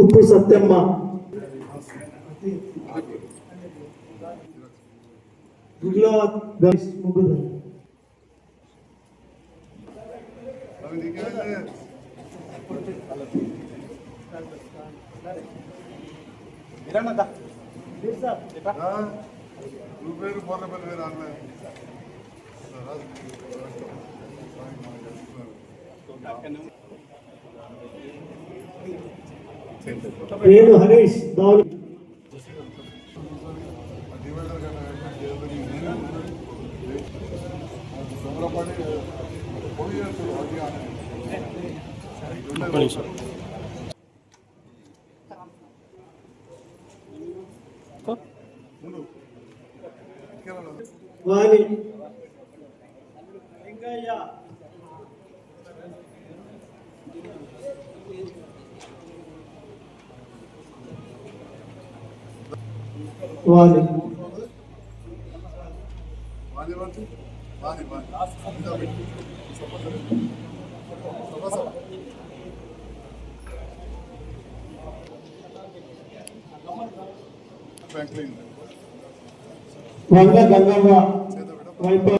ఉప్పు సత్యమ్మ. గుగ్లో గణేష్ ముగ్గురు పొన్న పని వేరు అన్న వేణు హరీష్ దావులు వాణి వాణి వాలి వంద వాణి వాణి గంగవ్వ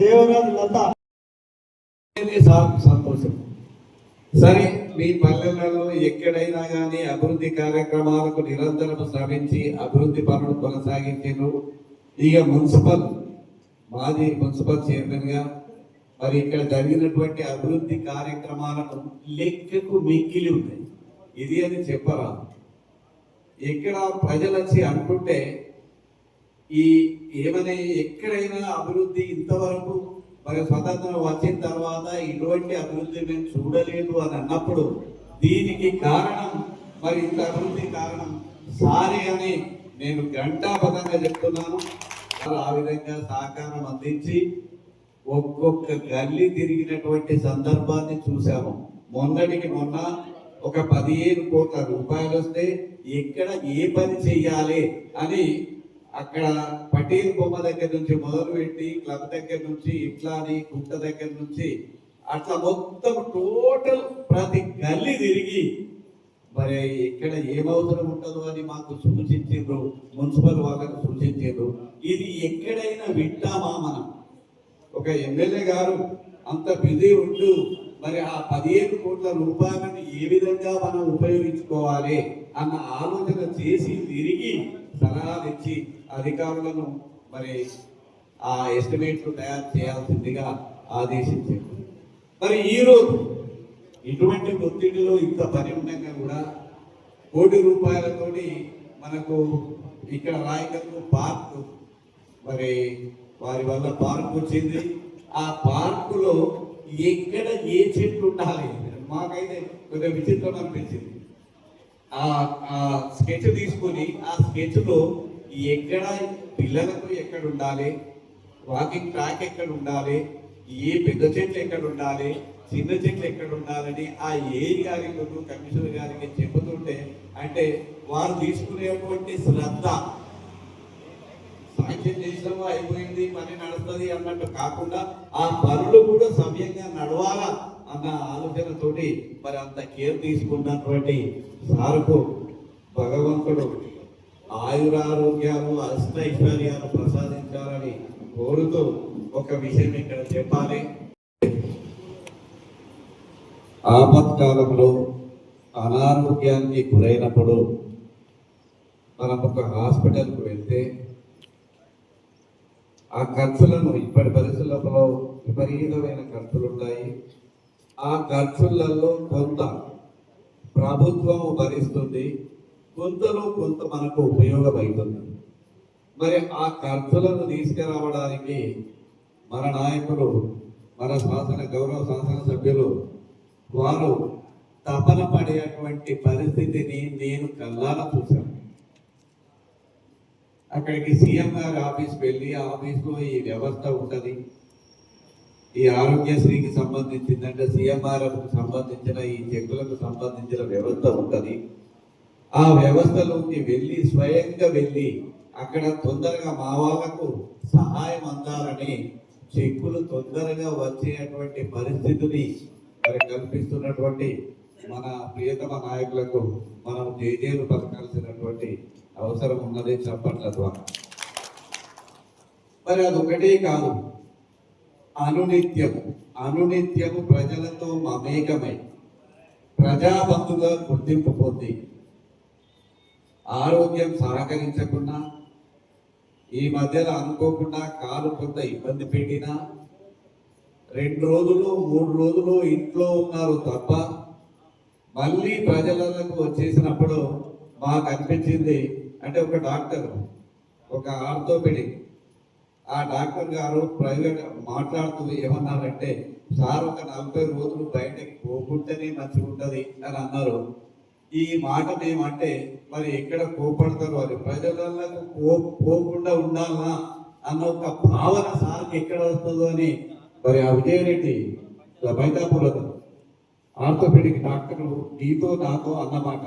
దేవరాజు లత. సంతోషం. సరే మీ పల్లెలలో ఎక్కడైనా కానీ అభివృద్ధి కార్యక్రమాలకు నిరంతరం శ్రమించి అభివృద్ధి పనులు కొనసాగించారు ఇక మున్సిపల్ మాది మున్సిపల్ చైర్మన్గా మరి ఇక్కడ జరిగినటువంటి అభివృద్ధి కార్యక్రమాలకు లెక్కకు మిక్కిలి ఉన్నాయి. ఇది అని చెప్పరా ఇక్కడ ప్రజలు వచ్చి అంటుంటే ఈ ఏమని ఎక్కడైనా అభివృద్ధి ఇంతవరకు మరి స్వతంత్రం వచ్చిన తర్వాత ఇటువంటి అభివృద్ధి మేము చూడలేదు అని అన్నప్పుడు దీనికి కారణం మరి ఇంత అభివృద్ధి కారణం సారే అని నేను ఘంటాపదంగా చెప్తున్నాను. ఆ విధంగా సహకారం అందించి ఒక్కొక్క గల్లీ తిరిగినటువంటి సందర్భాన్ని చూసాము మొన్నటికి మొన్న ఒక పదిహేను కోట్ల రూపాయలు వస్తే ఎక్కడ ఏ పని చెయ్యాలి అని అక్కడ పటేల్ బొమ్మ దగ్గర నుంచి మొదలుపెట్టి క్లబ్ దగ్గర నుంచి ఇట్లా అని గుట్ట దగ్గర నుంచి అట్లా మొత్తం టోటల్ ప్రతి గల్లీ తిరిగి మరి ఇక్కడ ఏం అవసరం ఉంటుందో అని మాకు సూచించారు మున్సిపల్ వాళ్ళకు సూచించారు ఇది ఎక్కడైనా వింటామా మనం? ఒక ఎమ్మెల్యే గారు అంత బిజీ ఉంటూ మరి ఆ పదిహేను కోట్ల రూపాయలను ఏ విధంగా మనం ఉపయోగించుకోవాలి? అన్న ఆలోచన చేసి తిరిగి సలహాలు ఇచ్చి అధికారులను మరి ఆ ఎస్టిమేట్లు తయారు చేయాల్సిందిగా ఆదేశించారు. మరి ఈరోజు ఇటువంటి ఒత్తిడిలో ఇంత పని ఉండగా కూడా కోటి రూపాయలతోటి మనకు ఇక్కడ రాయకల్లు పార్క్ మరి వారి వల్ల పార్క్ వచ్చింది. ఆ పార్కులో ఎక్కడ ఏ చెట్లు ఉండాలి? మాకైతే కొద్దిగా విచిత్రం అనిపించింది. ఆ స్కెచ్ తీసుకొని ఆ స్కెచ్లో ఎక్కడ పిల్లలకు ఎక్కడ ఉండాలి? వాకింగ్ ట్రాక్ ఎక్కడ ఉండాలి? ఏ పెద్ద చెట్లు ఎక్కడ ఉండాలి? చిన్న చెట్లు ఎక్కడ ఉండాలని ఆ ఏ గారికి కమిషనర్ గారికి చెబుతుంటే అంటే వారు తీసుకునేటువంటి శ్రద్ధ సాంక్షన్ చేసిన అయిపోయింది పని నడుస్తుంది అన్నట్టు కాకుండా ఆ పనులు కూడా సమయంగా నడవాలా? అన్న ఆలోచనతోటి మరి అంత కేర్ తీసుకున్నటువంటి సార్కు భగవంతుడు ఆయురారోగ్యాలు అష్టైశ్వర్యాలు ప్రసాదించాలని కోరుతూ ఒక విషయం ఇక్కడ చెప్పాలి. ఆపత్కాలంలో అనారోగ్యానికి గురైనప్పుడు మనం ఒక హాస్పిటల్కి వెళ్తే ఆ ఖర్చులను ఇప్పటి పరిస్థితులలో విపరీతమైన ఖర్చులు ఉంటాయి ఆ ఖర్చులలో కొంత ప్రభుత్వం భరిస్తుంది కొంతలో కొంత మనకు ఉపయోగమవుతుంది మరి ఆ ఖర్చులను తీసుకురావడానికి మన నాయకులు మన శాసన గౌరవ శాసన సభ్యులు వారు తపన పడేటువంటి పరిస్థితిని నేను కల్లాల చూశాను. అక్కడికి సీఎం గారి ఆఫీస్కి వెళ్ళి ఆఫీస్లో ఈ వ్యవస్థ ఉంటుంది. ఈ ఆరోగ్యశ్రీకి సంబంధించిందంటే సీఎంఆర్ఎఫ్కి సంబంధించిన ఈ చెక్కులకు సంబంధించిన వ్యవస్థ ఉంటుంది. ఆ వ్యవస్థలోకి వెళ్ళి స్వయంగా వెళ్ళి అక్కడ తొందరగా మా వాళ్ళకు సహాయం అందాలని చెక్కులు తొందరగా వచ్చేటువంటి పరిస్థితిని మరి కల్పిస్తున్నటువంటి మన ప్రియతమ నాయకులకు మనం జేజేలు పలకాల్సినటువంటి అవసరం ఉన్నది చప్పట్ల ద్వారా. మరి అదొకటే కాదు. అనునిత్యము. అనునిత్యము ప్రజలతో మమేకమై ప్రజాబంధుగా గుర్తింపు పొంది ఆరోగ్యం సహకరించకుండా ఈ మధ్యలో అనుకోకుండా కాలు కొంత ఇబ్బంది పెట్టినా రెండు రోజులు మూడు రోజులు ఇంట్లో ఉన్నారు తప్ప మళ్ళీ ప్రజలకు వచ్చేసినప్పుడు మాకు అనిపించింది అంటే ఒక డాక్టర్ ఒక ఆర్థోపెడిక్ ఆ డాక్టర్ గారు ప్రైవేట్ మాట్లాడుతూ ఏమన్నారంటే సార్ ఒక నలభై రోజులు బయటకు పోకుంటేనే మంచిగా ఉంటుంది అని అన్నారు. ఈ మాట మేమంటే మరి ఎక్కడ కోపడతారు? వారు ప్రజలకు పో పోకుండా ఉండాలా? అన్న ఒక భావన సార్కి ఎక్కడ వస్తుందో అని. మరి ఆ విజయరెడ్డి బైతాపురం ఆర్థోపెడిక్ డాక్టర్లు నీతో నాతో అన్నమాట.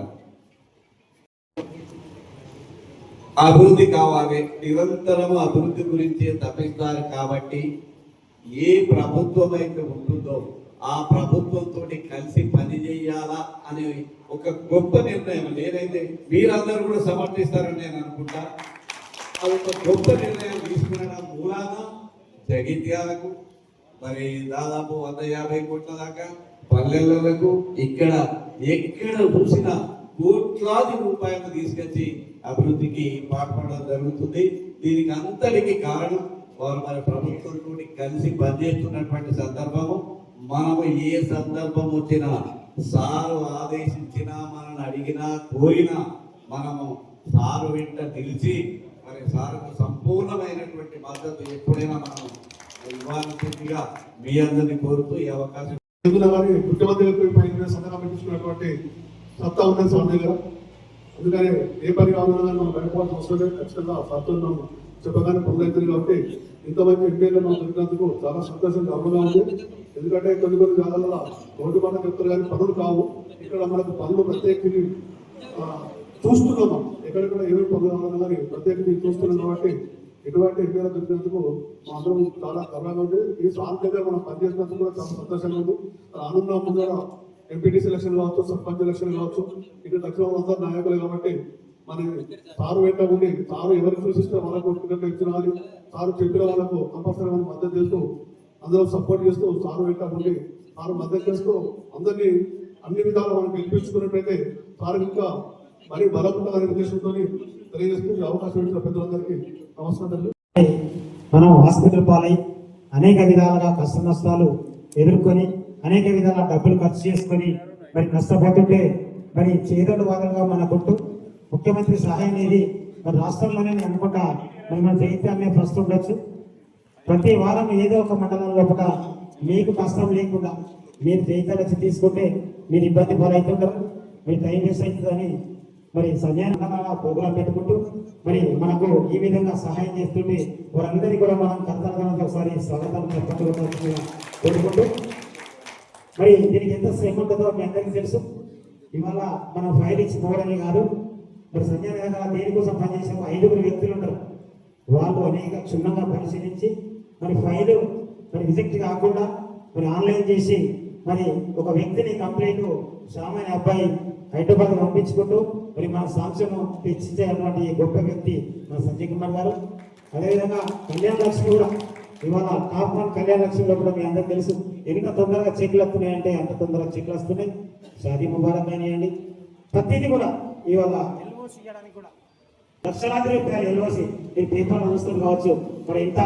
అభివృద్ధి కావాలి. నిరంతరం అభివృద్ధి గురించి తప్పిస్తారు కాబట్టి ఏ ప్రభుత్వం అయితే ఉంటుందో ఆ ప్రభుత్వంతో కలిసి పని చేయాలా అనే ఒక గొప్ప నిర్ణయం. నేనైతే మీరందరూ కూడా సమర్థిస్తారని నేను అనుకుంటా. అది ఒక గొప్ప నిర్ణయం తీసుకున్న మూలాన జగిత్యాలకు మరి దాదాపు వంద యాభై కోట్ల దాకా పల్లెలకు ఇక్కడ ఎక్కడ చూసినా కోట్లాది రూపాయలు తీసుకొచ్చి అభివృద్ధికి పాల్పడడం జరుగుతుంది. దీనికి అంతటికి కారణం వారు మన ప్రభుత్వంతో కలిసి పనిచేస్తున్నటువంటి సందర్భము. మనము ఏ సందర్భం వచ్చినా సారు ఆదేశించినా మనల్ని అడిగినా కోరినా మనము సారు వెంట నిలిచి మరి సారుకు సంపూర్ణమైనటువంటి మద్దతు ఎప్పుడైనా మనం ఇవ్వాల్సిందిగా మీ అందరిని కోరుతూ ఈ అవకాశం ఎందులో కానీ ముఖ్యమంత్రి సందర్భం సంతకం పెట్టించుకున్నటువంటి సత్తా ఉన్నది స్వామి గారు. అందుకని ఏ పని కావాలన్నా మనం భయపడాల్సిన అవసరం లేదు. ఖచ్చితంగా సత్తులు మనం చెప్పగానే పొందవుతుంది అవుతుంది కాబట్టి ఇంతమంది ఎంపీలు మనం దొరికినందుకు చాలా సంతోషంగా గర్వంగా ఉంది. ఎందుకంటే కొన్ని కొన్ని జాగాలలో రోడ్డు పనులు చెప్తారు కానీ పనులు కావు. ఇక్కడ మనకు పనులు ప్రత్యేకించి చూస్తున్నాము చూస్తున్నాం మనం. ఎక్కడెక్కడ ఏమేమి పనులు కావాలన్నా కానీ ప్రత్యేకించి చూస్తున్నాం కాబట్టి ఎటువంటి ఎంపీలు దొరికినందుకు మాత్రం చాలా గర్వంగా ఉంది. ఈ సార్ దగ్గర మనం పనిచేసినందుకు కూడా చాలా సంతోషంగా ఉంది. రానున్న ముందర ఎంపీటీ ఎలక్షన్ కావచ్చు సర్పంచ్ ఎలక్షన్ కావచ్చు ఇక్కడ దక్షిణ అందరు నాయకులు కాబట్టి మన సారు వెంట ఉండి సారు ఎవరికి సూచిస్తే వాళ్ళకు టికెట్ ఇచ్చినారు సారు చెప్పిన వాళ్ళకు కంపల్సరీ మనం మద్దతు చేస్తూ అందరూ సపోర్ట్ చేస్తూ సారు వెంట ఉండి సారు మద్దతు చేస్తూ అందరినీ అన్ని విధాలు మనం గెలిపించుకున్నట్లయితే సారు ఇంకా మరీ బలపడాలనే ఉద్దేశంతో తెలియజేస్తూ అవకాశం ఇచ్చిన పెద్దలందరికీ నమస్కారం మనం హాస్పిటల్ పాలై అనేక విధాలుగా కష్ట నష్టాలు ఎదుర్కొని అనేక విధాల డబ్బులు ఖర్చు చేసుకొని మరి నష్టపోతుంటే మరి చేదోడు మన మనకుంటూ ముఖ్యమంత్రి సహాయం అనేది మరి రాష్ట్రంలోనే నేను అనుకుంటా మరి మన చైతన్యం ప్రస్తుతం ఉండొచ్చు. ప్రతి వారం ఏదో ఒక మండలం లోపల మీకు కష్టం లేకుండా మీరు జైత్యాలు వచ్చి తీసుకుంటే మీరు ఇబ్బంది పాలవుతుంటారు. మీరు టైం వేస్ట్ అవుతుందని మరి సంజయన ప్రోగ్రాం పెట్టుకుంటూ మరి మనకు ఈ విధంగా సహాయం చేస్తుంటే వారందరికీ కూడా మనం కర్తవ్యానికి ఒకసారి స్వాగతం చెప్పకుండా కోరుకుంటూ మరి దీనికి ఎంత శ్రమ ఉంటుందో మీ అందరికీ తెలుసు. ఇవాళ మనం ఫైల్ ఇచ్చి పోవడమే కాదు మరి సంజయ్ గారు దేనికోసం పనిచేసే ఐదుగురు వ్యక్తులు ఉంటారు వాళ్ళు అనేక క్షుణ్ణంగా పరిశీలించి మరి ఫైలు మరి రిజెక్ట్ కాకుండా మరి ఆన్లైన్ చేసి మరి ఒక వ్యక్తిని కంప్లైంట్ సామాన్య అబ్బాయి హైదరాబాద్ పంపించుకుంటూ మరి మన సాక్ష్యం తెచ్చించేటువంటి గొప్ప వ్యక్తి మన సంజయ్ కుమార్ గారు. అదేవిధంగా కళ్యాణ లక్ష్మి కూడా ఇవాళ టాప్ వన్ కళ్యాణ లక్ష్మిలో కూడా మీ అందరికి తెలుసు. ఎంత తొందరగా చెక్లు వస్తున్నాయంటే అంత తొందరగా చెక్లు వస్తున్నాయి. షాదీ ముబారక్ కానివ్వండి ప్రతిదీ కూడా ఇవాళ ఎల్ఓసి ఇవ్వడానికి కూడా లక్షలాది రూపాయలు ఎల్ఓసి. ఈ పేపర్ చూస్తుంది కావచ్చు. మరి ఇంత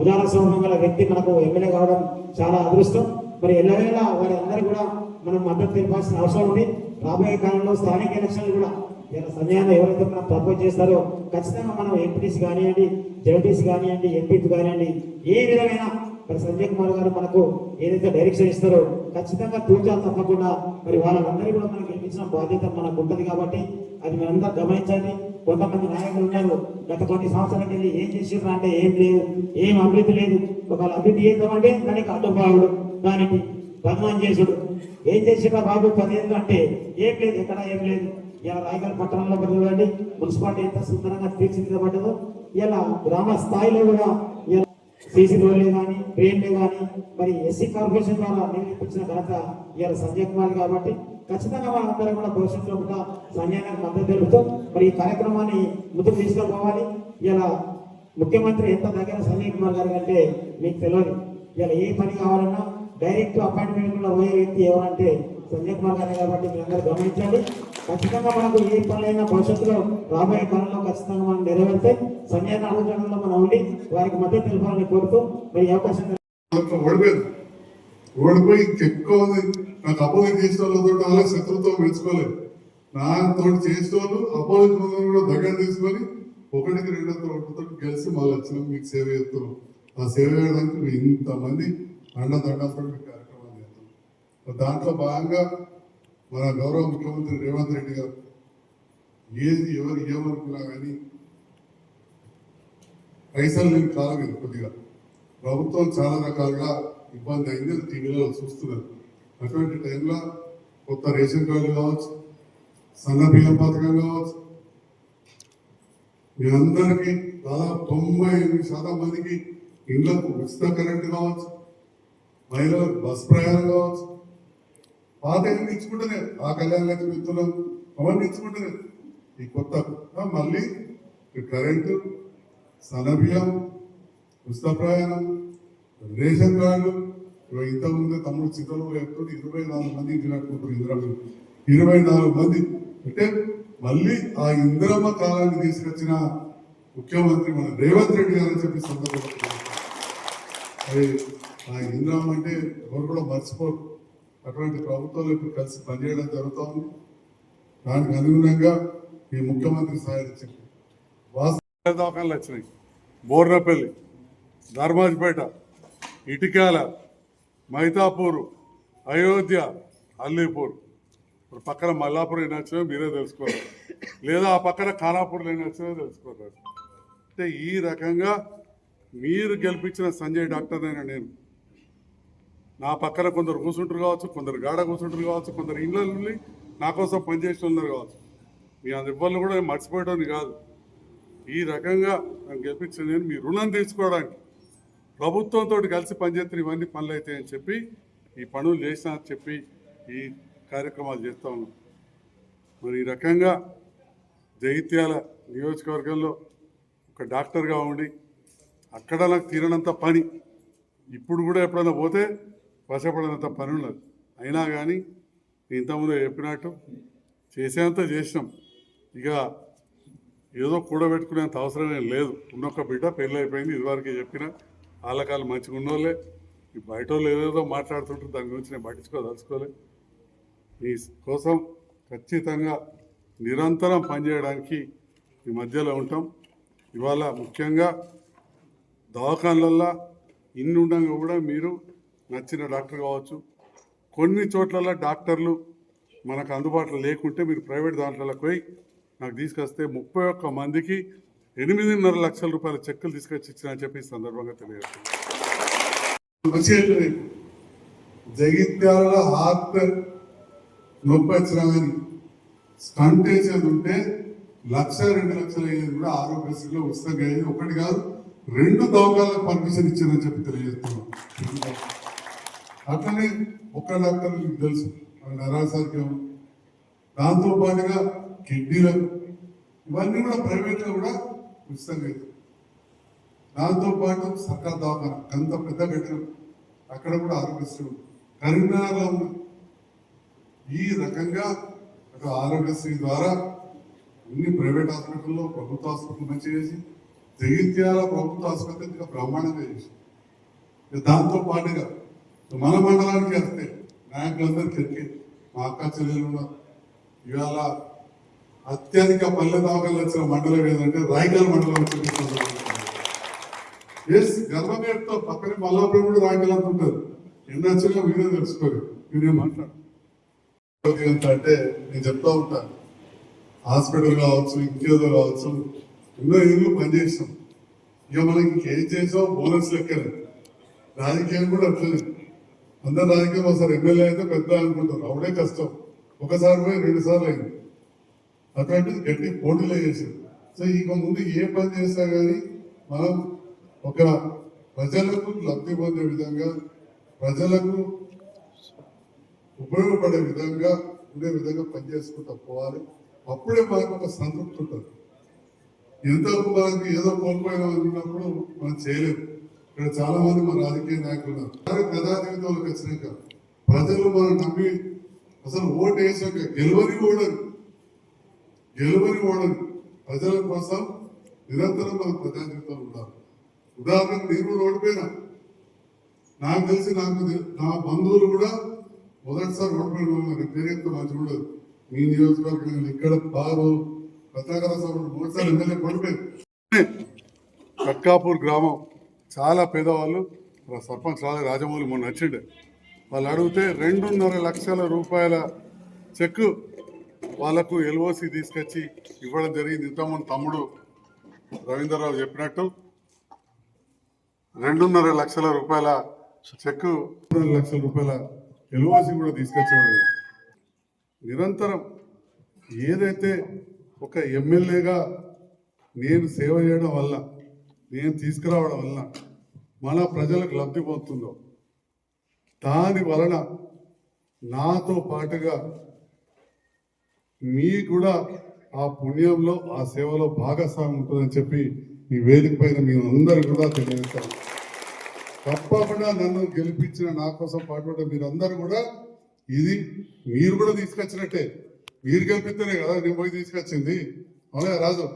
ఉదాహరణ స్వభావం గల వ్యక్తి మనకు ఎమ్మెల్యే కావడం చాలా అదృష్టం. మరి ఎల్లవేళ వారి అందరూ కూడా మనం మద్దతు తెలిపాల్సిన అవసరం ఉంది. రాబోయే కాలంలో స్థానిక ఎలక్షన్లు కూడా ఇలా సమయాన్ని ఎవరైతే మనం ప్రపోజ్ చేస్తారో ఖచ్చితంగా మనం ఎంపీటీసీ కానివ్వండి జడ్పీసీ కానివ్వండి ఎంపీపీ కానివ్వండి ఏ విధమైన మరి సంజయ్ కుమార్ గారు మనకు ఏదైతే డైరెక్షన్ ఇస్తారో ఖచ్చితంగా తూచా తప్పకుండా. మరి వాళ్ళందరూ కూడా మనకి గెలిపించిన బాధ్యత మనకు ఉంటుంది కాబట్టి అది మీరందరూ గమనించండి. కొంతమంది నాయకులు ఉన్నారు. గత కొన్ని సంవత్సరాలకి వెళ్ళి ఏం చేసిర్రు అంటే ఏం లేదు ఏం అభివృద్ధి లేదు. ఒకవేళ అభివృద్ధి చేద్దామంటే దానికి అడ్డుపావుడు దానికి బదనాం చేసుడు. ఏం చేసినా బాబు? పదిహేను అంటే ఏం లేదు ఎక్కడ ఏం లేదు. ఇలా రాయగల్ పట్టణంలో చూడండి మున్సిపాలిటీ ఎంత సుందరంగా తీర్చిదిద్దబడ్డదో ఇలా గ్రామ స్థాయిలో కూడా సీసీ రోడ్లే కానీ డ్రైన్లే కానీ మరి ఎస్సీ కార్పొరేషన్ ద్వారా నిర్మించిన ఘనత ఇవాళ సంజయ్ కుమార్ కాబట్టి ఖచ్చితంగా మన అందరం కూడా భవిష్యత్తులో కూడా సంజయానికి మద్దతు తెలుపుతూ మరి ఈ కార్యక్రమాన్ని ముందుకు తీసుకుపోవాలి. ఇలా ముఖ్యమంత్రి ఎంత దగ్గర సంజయ్ కుమార్ గారు అంటే మీకు తెలియదు. ఇలా ఏ పని కావాలన్నా డైరెక్ట్ అపాయింట్మెంట్ కూడా పోయే వ్యక్తి ఎవరంటే సంజయ్ కుమార్ గారే కాబట్టి మీరు అందరూ గమనించండి. ఖచ్చితంగా మనకు ఏ పనులైనా భవిష్యత్తులో రాబోయే కాలంలో ఖచ్చితంగా మనం నెరవేరితే సంజయ్ ఆలోచనలో మనం ఉండి వారికి మద్దతు తెలపాలని కోరుతూ మరి అవకాశం ఓడిపోయింది ఓడిపోయి చెప్పుకోవాలి. నాకు అపోజిట్ చేసిన వాళ్ళతో అలా శత్రుత్వం పెంచుకోలేదు. నాతో చేసిన వాళ్ళు అపోజిట్ కూడా దగ్గర తీసుకొని ఒకటికి రెండో ఒకటితో కలిసి మళ్ళీ వచ్చినాం. మీకు సేవ చేస్తున్నాం. ఆ సేవ చేయడానికి ఇంతమంది అండదండలతో కార్యక్రమాలు కార్యక్రమం చేస్తున్నాం దాంట్లో భాగంగా మన గౌరవ ముఖ్యమంత్రి రేవంత్ రెడ్డి గారు ఏది ఎవరు ఏమనుకున్నా కానీ పైసలు లేని కాలం ఇది కొద్దిగా. ప్రభుత్వం చాలా రకాలుగా ఇబ్బంది అయింది టీవీలో చూస్తున్నారు. అటువంటి టైంలో కొత్త రేషన్ కార్డు కావచ్చు సన్న బియ్యం పథకం కావచ్చు మీ అందరికీ దాదాపు తొంభై ఎనిమిది శాతం మందికి ఇళ్ళకు ఉచిత కరెంట్ కావచ్చు మహిళలకు బస్ ప్రయాణం కావచ్చు పాత ఇల్లు ఇచ్చుకుంటేనే ఆ కళ్యాణ లక్ష్మి ఇస్తున్నాం అవన్నీ ఇచ్చుకుంటేనే ఈ కొత్త మళ్ళీ కరెంటు సన్నబియ్యం ఉచిత ప్రయాణం రేషన్ కార్డు. ఇవి ఇంతకుముందే తమ్ముడు చిత్రంలో చెప్తుంటే ఇరవై నాలుగు మంది ఇంటినట్టుకుంటారు ఇందిరమ్మ. ఇరవై నాలుగు మంది. అంటే మళ్ళీ ఆ ఇందిరమ్మ కాలాన్ని తీసుకొచ్చిన ముఖ్యమంత్రి మన రేవంత్ రెడ్డి గారు అని చెప్పి సందర్భంగా అది ఆ ఇందిరమ్మ అంటే ఎవరు కూడా మర్చిపోరు. అటువంటి ప్రభుత్వాలు ఇప్పుడు కలిసి పనిచేయడం జరుగుతోంది. దానికి అనుగుణంగా ఈ ముఖ్యమంత్రి సాయం వాస్తవ దవాఖానలు వచ్చినాయి. బోర్నపల్లి ధర్మాజిపేట ఇటికాల మైతాపూర్ అయోధ్య అల్లీపూర్. ఇప్పుడు పక్కన మల్లాపూర్ ఏం వచ్చినా మీరే తెలుసుకోవాలి. లేదా ఆ పక్కన ఖానాపూర్లో ఏం వచ్చినా తెలుసుకోవాలి. అంటే ఈ రకంగా మీరు గెలిపించిన సంజయ్ డాక్టర్ అయినా నేను నా పక్కన కొందరు కూర్చుంటారు కావచ్చు కొందరు గాడ కూర్చుంటారు కావచ్చు కొందరు ఇంట్లో నుండి నా కోసం పనిచేసిన ఉన్నారు కావచ్చు. మీ అది ఇవ్వాలి కూడా మర్చిపోయడం కాదు. ఈ రకంగా నన్ను గెలిపించిన నేను మీ రుణం తీసుకోవడానికి ప్రభుత్వంతో కలిసి పనిచేస్తున్న ఇవన్నీ పనులు అవుతాయని చెప్పి ఈ పనులు చేసినా చెప్పి ఈ కార్యక్రమాలు చేస్తూ ఉన్నాం. మరి ఈ రకంగా జగిత్యాల నియోజకవర్గంలో ఒక డాక్టర్గా ఉండి అక్కడ నాకు తీరనంత పని ఇప్పుడు కూడా ఎప్పుడైనా పోతే వశపడినంత పని ఉన్నది అయినా కానీ ఇంతకుముందు చెప్పినట్టు చేసేంత చేసినాం. ఇక ఏదో కూడబెట్టుకునేంత అవసరం ఏం లేదు. ఉన్నొక్క బిడ్డ పెళ్ళి అయిపోయింది ఇదివరకే చెప్పిన. వాళ్ళకాలు మంచిగా ఉన్నోళ్ళే ఈ బయట వాళ్ళు ఏదేదో మాట్లాడుతుంటారు దాని గురించి నేను పట్టించుకోదలుచుకోలే మీ కోసం ఖచ్చితంగా నిరంతరం పనిచేయడానికి ఈ మధ్యలో ఉంటాం. ఇవాళ ముఖ్యంగా దవాఖాన్లల్లో ఇన్ని ఉండగా కూడా మీరు నచ్చిన డాక్టర్ కావచ్చు. కొన్ని చోట్ల డాక్టర్లు మనకు అందుబాటులో లేకుంటే మీరు ప్రైవేట్ దాంట్లోకి పోయి నాకు తీసుకొస్తే ముప్పై ఒక్క మందికి ఎనిమిదిన్నర లక్షల రూపాయల చెక్కులు తీసుకొచ్చి ఇచ్చిన అని చెప్పి సందర్భంగా తెలియజేస్తాను జగిత్యాల హార్ట్ నొప్పి వచ్చినా స్టంట్ వేసేది ఉంటే లక్ష రెండు లక్షలు అయ్యేది కూడా ఆరోగ్యశ్రీలో ఉచితంగా ఒకటి కాదు రెండు దౌకాలకు పర్మిషన్ ఇచ్చారని చెప్పి తెలియజేస్తున్నాం అట్లనే ఒక్క డాక్టర్ మీకు తెలుసు. నరాసాధ్యం దాంతో పాటుగా కిడ్నీలకు ఇవన్నీ కూడా ప్రైవేట్లో కూడా ఉచితంగా అవుతుంది దాంతో పాటు సర్కార్ దవాఖాన అంత పెద్ద కట్టిన అక్కడ కూడా ఆరోగ్యశ్రీ ఉంది. కరీంనగర్లో ఈ రకంగా ఒక ఆరోగ్యశ్రీ ద్వారా అన్ని ప్రైవేట్ హాస్పిటల్లో ప్రభుత్వ హాస్పిటల్ మంచి చేసి జగిత్యాల ప్రభుత్వ ఆసుపత్రి ఇంకా బ్రహ్మాండంగా చేసి దాంతో పాటుగా మన మండలానికి వస్తే నాయకులందరికీ ఎక్కి మా అక్క చెల్లెలు ఇవాళ అత్యధిక పల్లె దాఖలు వచ్చిన మండలం ఏదంటే రాయకల్ మండలం చూపిస్తుంది ఎస్ గర్వంగా పక్కనే మల్లాపురముడు రాయకల్ అంత ఉంటుంది ఎన్ని వచ్చినా మీరే తెలుసుకోరు. మీరే మాట్లాడు ఎంత అంటే నేను చెప్తా ఉంటాను హాస్పిటల్ కావచ్చు ఇంకేదో కావచ్చు ఎన్నో ఇల్లు పనిచేసాం ఇక మనకి ఇంకేం చేసాం బోనస్ లెక్కనే. రాజకీయం కూడా అట్లనే. అందరు రాజకీయం ఒకసారి ఎమ్మెల్యే అయితే పెద్ద అనుకుంటారు. అవుడే కష్టం. ఒకసారి పోయి రెండు సార్లు అయింది. అటువంటిది గట్టి పోటీలో చేశారు. సో ఇక ముందు ఏ పని చేసినా కానీ మనం ఒక ప్రజలకు లబ్ధి పొందే విధంగా ప్రజలకు ఉపయోగపడే విధంగా ఉండే విధంగా పనిచేసుకుంటూ పోవాలి. అప్పుడే మనకు ఒక సంతృప్తి ఉంటుంది. ఎంతవరకు మనకి ఏదో కోల్పోయినా అనుకున్నప్పుడు మనం చేయలేము. ఇక్కడ చాలా మంది మన రాజకీయ నాయకులు ఉన్నారు. కానీ వచ్చినాక ప్రజలు మనం నమ్మి అసలు ఓటు వేసాక గెలవని ఓడని గెలవని ఓడని ప్రజల కోసం నిరంతరం మన ప్రజా ఉండాలి. ఉదాహరణకు నేను కూడా ఓడిపోయినా నాకు తెలిసి నాకు నా బంధువులు కూడా మొదటిసారి ఓడిపోయిన వాళ్ళు పేరెంత మంచి ఉండదు మీ నియోజకవర్గం ఇక్కడ బారు రత్నాకర సభ మూడుసార్లు ఎమ్మెల్యే పడిపోయింది కక్కాపూర్ గ్రామం. చాలా పేదవాళ్ళు సర్పంచ్ రాలే రాజమౌళి మొన్న వచ్చిండే వాళ్ళు అడిగితే రెండున్నర లక్షల రూపాయల చెక్ వాళ్ళకు ఎల్ఓసి తీసుకొచ్చి ఇవ్వడం జరిగింది. ఇంతకుముందు తమ్ముడు రవీంద్రరావు చెప్పినట్టు రెండున్నర లక్షల రూపాయల చెక్ లక్షల రూపాయల ఎల్ఓసి కూడా తీసుకొచ్చేవాడు నిరంతరం ఏదైతే ఒక ఎమ్మెల్యేగా నేను సేవ చేయడం వల్ల నేను తీసుకురావడం వలన మన ప్రజలకు లబ్ధి పొందుతుందో. దాని వలన నాతో పాటుగా మీ కూడా ఆ పుణ్యంలో ఆ సేవలో భాగస్వామి ఉంటుందని చెప్పి ఈ వేదిక పైన మీ అందరూ కూడా తెలియజేస్తాను. తప్పకుండా నన్ను గెలిపించిన నా కోసం పాటుపడ్డ మీరందరూ కూడా ఇది మీరు కూడా తీసుకొచ్చినట్టే. మీరు గెలిపిస్తేనే కదా నేను పోయి తీసుకొచ్చింది. అవునా రాజు?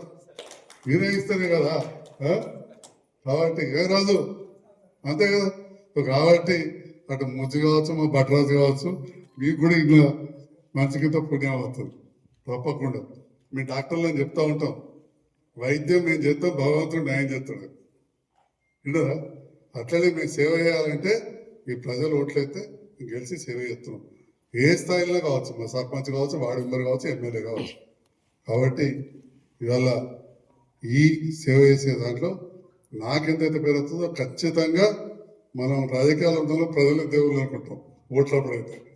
మీరే ఇస్తేనే కదా? కాబట్టి ఏ రాదు అంతే కదా? కాబట్టి అటు ముజ్జు కావచ్చు మా భట్రాజు కావచ్చు మీకు కూడా ఇంకా మంచికింత పుణ్యం అవుతుంది తప్పకుండా. మీ డాక్టర్లు అని చెప్తా ఉంటాం. వైద్యం మేము చేస్తాం భగవంతుడు న్యాయం చేస్తాడు. ఇంకా అట్లనే మేము సేవ చేయాలంటే ఈ ప్రజలు ఓట్లయితే గెలిచి సేవ చేస్తున్నాం. ఏ స్థాయిలో కావచ్చు? మా సర్పంచ్ కావచ్చు వార్డు మెంబర్ కావచ్చు ఎమ్మెల్యే కావచ్చు. కాబట్టి ఇవాళ ఈ సేవ చేసే దాంట్లో నాకెంతైతే పేరు వస్తుందో ఖచ్చితంగా మనం రాజకీయాల ప్రజలు దేవుళ్ళు అనుకుంటాం ఓట్లప్పుడు అయితే